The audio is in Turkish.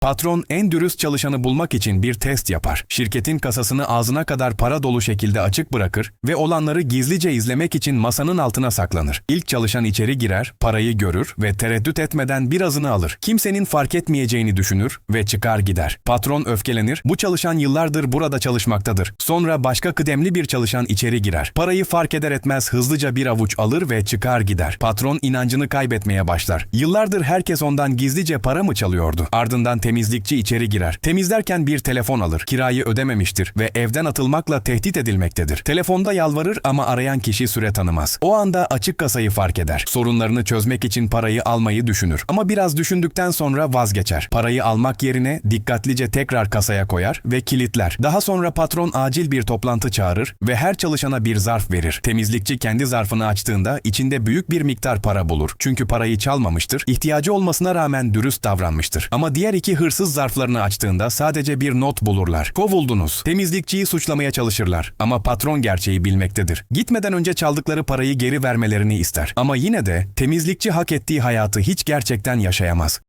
Patron en dürüst çalışanı bulmak için bir test yapar. Şirketin kasasını ağzına kadar para dolu şekilde açık bırakır ve olanları gizlice izlemek için masanın altına saklanır. İlk çalışan içeri girer, parayı görür ve tereddüt etmeden birazını alır. Kimsenin fark etmeyeceğini düşünür ve çıkar gider. Patron öfkelenir. Bu çalışan yıllardır burada çalışmaktadır. Sonra başka kıdemli bir çalışan içeri girer. Parayı fark eder etmez hızlıca bir avuç alır ve çıkar gider. Patron inancını kaybetmeye başlar. Yıllardır herkes ondan gizlice para mı çalıyordu? Ardından temizlikçi içeri girer. Temizlerken bir telefon alır. Kirayı ödememiştir ve evden atılmakla tehdit edilmektedir. Telefonda yalvarır ama arayan kişi süre tanımaz. O anda açık kasayı fark eder. Sorunlarını çözmek için parayı almayı düşünür. Ama biraz düşündükten sonra vazgeçer. Parayı almak yerine dikkatlice tekrar kasaya koyar ve kilitler. Daha sonra patron acil bir toplantı çağırır ve her çalışana bir zarf verir. Temizlikçi kendi zarfını açtığında içinde büyük bir miktar para bulur. Çünkü parayı çalmamıştır, ihtiyacı olmasına rağmen dürüst davranmıştır. Ama diğer iki hırsız zarflarını açtığında sadece bir not bulurlar. Kovuldunuz. Temizlikçiyi suçlamaya çalışırlar ama patron gerçeği bilmektedir. Gitmeden önce çaldıkları parayı geri vermelerini ister. Ama yine de temizlikçi hak ettiği hayatı hiç gerçekten yaşayamaz.